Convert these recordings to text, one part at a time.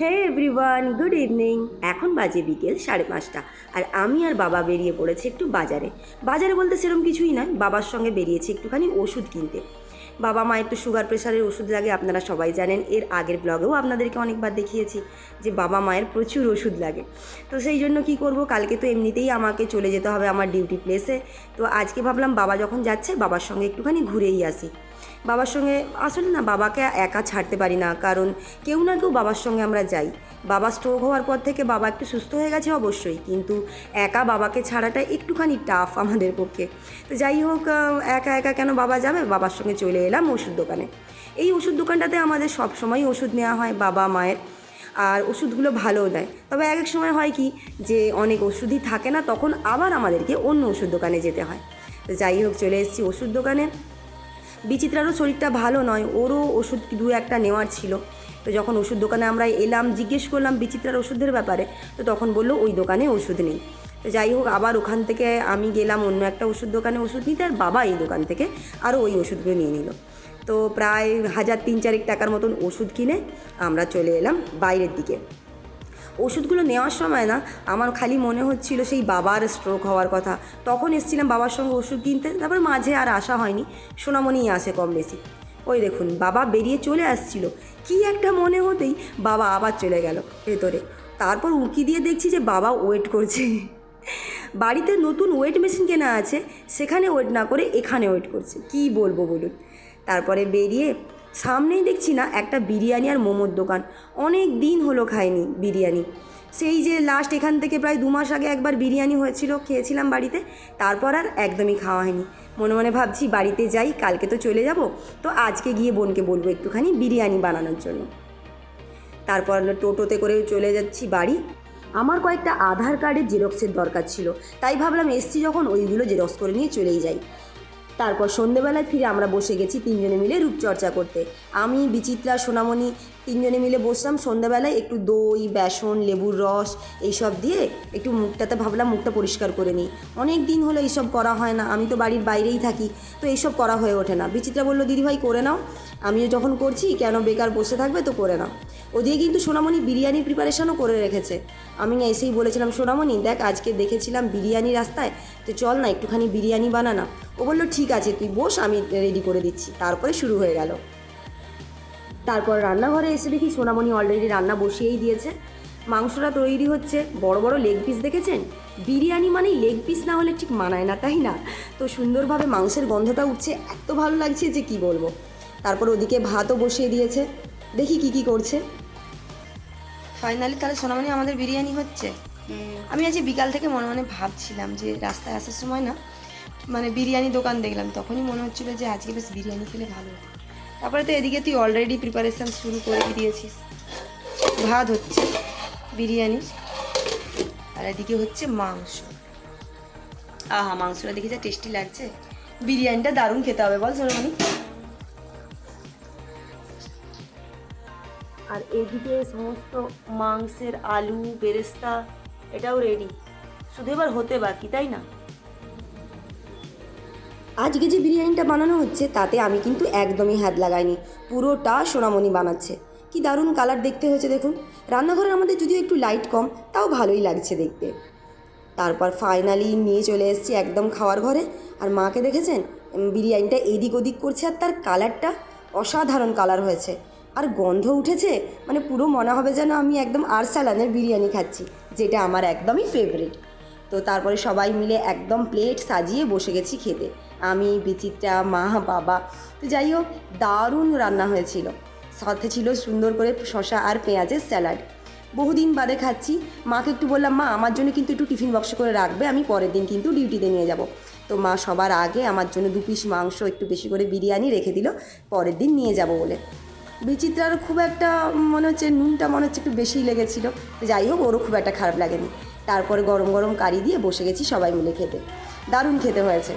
হে everyone, good evening. এখন বাজে বিকেল সাড়ে পাঁচটা আর আমি আর বাবা বেরিয়ে পড়েছি একটু বাজারে। বাজারে বলতে সেরকম কিছুই নয়, বাবার সঙ্গে বেরিয়েছি একটুখানি ওষুধ কিনতে। বাবা মায়ের একটু সুগার প্রেশারের ওষুধ লাগে, আপনারা সবাই জানেন। এর আগের ব্লগেও আপনাদেরকে অনেকবার দেখিয়েছি যে বাবা মায়ের প্রচুর ওষুধ লাগে। তো সেই জন্য কি করব, কালকে তো এমনিতেই আমাকে চলে যেতে হবে আমার ডিউটি প্লেসে তো আজকে ভাবলাম বাবা যখন যাচ্ছে, বাবার সঙ্গে একটুখানি ঘুরেই আসি। বাবার সঙ্গে, আসলে না বাবাকে একা ছাড়তে পারি না, কারণ কেউ না কেউ বাবার সঙ্গে আমরা যাই। বাবা স্ট্রোক হওয়ার পর থেকে বাবা একটু সুস্থ হয়ে গেছে অবশ্যই, কিন্তু একা বাবাকে ছাড়াটা একটুখানি টাফ আমাদের পক্ষে। তো যাই হোক একা একা কেন বাবা যাবে? বাবার সঙ্গে চলে এলাম ওষুধ দোকানে। এই ওষুধ দোকানটাতে আমাদের সব সময় ওষুধ নেওয়া হয় বাবা, মায়ের, আর ওষুধগুলো ভালোও দেয়। তবে এক এক সময় হয় কি যে অনেক ওষুধই থাকে না, তখন আবার আমাদেরকে অন্য ওষুধ দোকানে যেতে হয়। তো যাই হোক, চলে এসেছি ওষুধ দোকানে। বিচিত্রারও শরীরটা ভালো নয়, ওরও ওষুধ দু একটা নেওয়ার ছিল। তো যখন ওষুধ দোকানে আমরা এলাম, জিজ্ঞেস করলাম বিচিত্রার ওষুধের ব্যাপারে, তো তখন বলল ওই দোকানে ওষুধ নেই। তো যাই হোক, আবার ওখান থেকে আমি গেলাম অন্য একটা ওষুধ দোকানে ওষুধ নিতে, আর বাবা এই দোকান থেকে আরও ওই ওষুধগুলো নিয়ে নিল। তো প্রায় হাজার তিন চারেক টাকার মতন ওষুধ কিনে আমরা চলে এলাম বাইরের দিকে। ওষুধগুলো নেওয়ার সময় না, আমার খালি মনে হচ্ছিল সেই বাবার স্ট্রোক হওয়ার কথা। তখন এসেছিলাম বাবার সঙ্গে ওষুধ কিনতে, তারপর মাঝে আর আসা হয়নি, সোনামণিই আসে কম বেশি। ওই দেখুন, বাবা বেরিয়ে চলে আসছিল। কি একটা মনে হতেই বাবা আবার চলে গেল ভেতরে। তারপর উঁকি দিয়ে দেখছি যে বাবা ওয়েট করছে। বাড়িতে নতুন ওয়েট মেশিন কেনা আছে, সেখানে ওয়েট না করে এখানে ওয়েট করছে। কি বলব বলুন? তারপরে বেরিয়ে সামনেই দেখছি না একটা বিরিয়ানি আর মোমোর দোকান। অনেক দিন হলো খাইনি বিরিয়ানি। সেই যে লাস্ট এখান থেকে প্রায় দু মাস আগে একবার বিরিয়ানি হয়েছিল, খেয়েছিলাম বাড়িতে, তারপর আর একদমই খাওয়া হয়নি। মনে মনে ভাবছি বাড়িতে যাই, কালকে তো চলে যাব, তো আজকে গিয়ে বোনকে বলব একটুখানি বিরিয়ানি বানানোর জন্য। তারপর টোটোতে করে চলে যাচ্ছি বাড়ি। আমার কয়েকটা আধার কার্ডের জেরক্সের দরকার ছিল। তাই ভাবলাম এসছি যখন ওইগুলো জেরক্স করে নিয়ে চলেই যাই। তারপর সন্ধেবেলায় ফিরে আমরা বসে গেছি তিনজনে মিলে রূপচর্চা করতে। আমি, বিচিত্রা, সোনামণি তিনজনে মিলে বসলাম। সন্ধ্যাবেলায় একটু দই, বেসন, লেবুর রস এইসব দিয়ে একটু মুখটাতে ভাবলাম মুখটা পরিষ্কার করে নিই। অনেক দিন হলো এইসব করা হয় না, আমি তো বাড়ির বাইরেই থাকি, তো এইসব করা হয়ে ওঠে না। বিচিত্রা বলল দিদিভাই করে নাও। আমিও যখন করছি, কেন বেকার বসে থাকবে তো করে নাও। ওদিকে কিন্তু সোনামণি বিরিয়ানির প্রিপারেশনও করে রেখেছে। আমি এসেই বলেছিলাম, সোনামণি, দেখ, আজকে দেখেছিলাম বিরিয়ানি রাস্তায়, তো চল না একটুখানি বিরিয়ানি বানা না ও বলল, ঠিক আছে, তুই বস, আমি রেডি করে দিচ্ছি। তারপরে শুরু হয়ে গেল। তারপর রান্নাঘরে এসে দেখি সোনামণি অলরেডি রান্না বসিয়েই দিয়েছে। মাংসটা তৈরি হচ্ছে। বড় বড় লেগ পিস দেখেছেন? বিরিয়ানি মানেই লেগ পিস না হলে ঠিক মানায় না তাই না? তো সুন্দরভাবে মাংসের গন্ধটা উঠছে। এত ভালো লাগছে যে কি বলব? তারপর ওদিকে ভাতও বসিয়ে দিয়েছে। দেখি কি কি করছে। ফাইনালি তাহলে সোনামণি আমাদের বিরিয়ানি হচ্ছে? আমি আজ বিকাল থেকে মনে মনে ভাবছিলাম যে রাস্তায় আসার সময় না মানে বিরিয়ানি দোকান দেখলাম তখনই মনে হচ্ছিল যে আজকে বেশ বিরিয়ানি খেলে ভালো। তারপরে তো এদিকে তুই অলরেডি প্রিপারেশান শুরু করে দিয়েছিস। ভাত হচ্ছে বিরিয়ানির আর এদিকে হচ্ছে মাংস। আহা, মাংসটা দেখি যা টেস্টি লাগছে। বিরিয়ানিটা দারুণ খেতে হবে বল সোনামণি। আর এদিকে সমস্ত মাংসের আলু, বেরেস্তা, এটাও রেডি শুধু এবার হতে বাকি, তাই না? আজকে যে বিরিয়ানিটা বানানো হচ্ছে, তাতে আমি কিন্তু একদমই হাত লাগাইনি। পুরোটা সোনামণি বানাচ্ছে। কি দারুণ কালার দেখতে হয়েছে দেখুন। রান্নাঘরের আমাদের যদিও একটু লাইট কম, তাও ভালোই লাগছে দেখতে। তারপর ফাইনালি নিয়ে চলে এসেছি একদম খাওয়ার ঘরে। আর মাকে দেখেছেন? বিরিয়ানিটা এদিক ওদিক করছে আর তার কালারটা অসাধারণ কালার হয়েছে। আর গন্ধ উঠেছে মানে পুরো মনে হবে যেন আমি একদম আরসালানের বিরিয়ানি খাচ্ছি, যেটা আমার একদমই ফেভারিট তো তারপরে সবাই মিলে একদম প্লেট সাজিয়ে বসে গেছি খেতে। আমি, বিচিত্রা, মা, বাবা, তো যাই হোক, দারুণ রান্না হয়েছিল। সাথে ছিল সুন্দর করে শশা আর পেঁয়াজের স্যালাড। বহুদিন বাদে খাচ্ছি। মাকে একটু বললাম, মা, আমার জন্য কিন্তু একটু টিফিন বক্সে করে রাখবে, আমি পরের দিন কিন্তু ডিউটিতে নিয়ে যাব। তো মা সবার আগে আমার জন্য দু পিস মাংস, একটু বেশি করে বিরিয়ানি রেখে দিল, পরের দিন নিয়ে যাব বলে। বিচিত্রার খুব একটা, মনে হচ্ছে, নুনটা মনে হচ্ছে একটু বেশিই লেগেছিল। যাই হোক, ওরও খুব একটা খারাপ লাগেনি। তারপরে গরম গরম কারি দিয়ে বসে গেছি সবাই মিলে খেতে। দারুণ খেতে হয়েছে।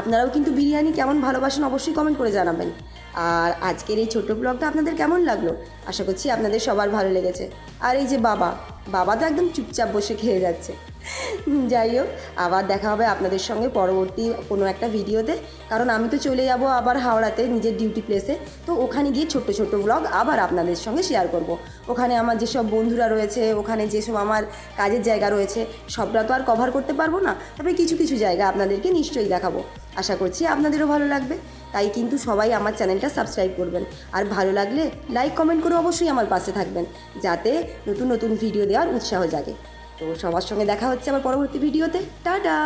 আপনারাও কিন্তু বিরিয়ানি কেমন ভালোবাসেন অবশ্যই কমেন্ট করে জানাবেন। আর আজকের এই ছোট্ট ব্লগটা আপনাদের কেমন লাগল? আশা করছি আপনাদের সবার ভালো লেগেছে। আর এই যে বাবা বাবা তো একদম চুপচাপ বসে খেয়ে যাচ্ছে। যাই হোক আবার দেখা হবে আপনাদের সঙ্গে পরবর্তী কোনো একটা ভিডিওতে। কারণ আমি তো চলে যাব আবার হাওড়াতে নিজের ডিউটি প্লেসে তো ওখানে গিয়ে ছোট্ট ছোট্ট ব্লগ আবার আপনাদের সঙ্গে শেয়ার করব। ওখানে আমার যেসব বন্ধুরা রয়েছে, ওখানে যেসব আমার কাজের জায়গা রয়েছে, সবটা তো আর কভার করতে পারব না। তবে কিছু কিছু জায়গা আপনাদেরকে নিশ্চয়ই দেখাবো। আশা করছি আপনাদেরও ভালো লাগবে। তাই কিন্তু সবাই আমার চ্যানেলটা সাবস্ক্রাইব করবেন। আর ভালো লাগলে লাইক কমেন্ট করে অবশ্যই আমার পাশে থাকবেন। যাতে নতুন নতুন ভিডিও দেওয়ার উৎসাহ জাগে। তো সবার সঙ্গে দেখা হচ্ছে আমার পরবর্তী ভিডিওতে। টাটা!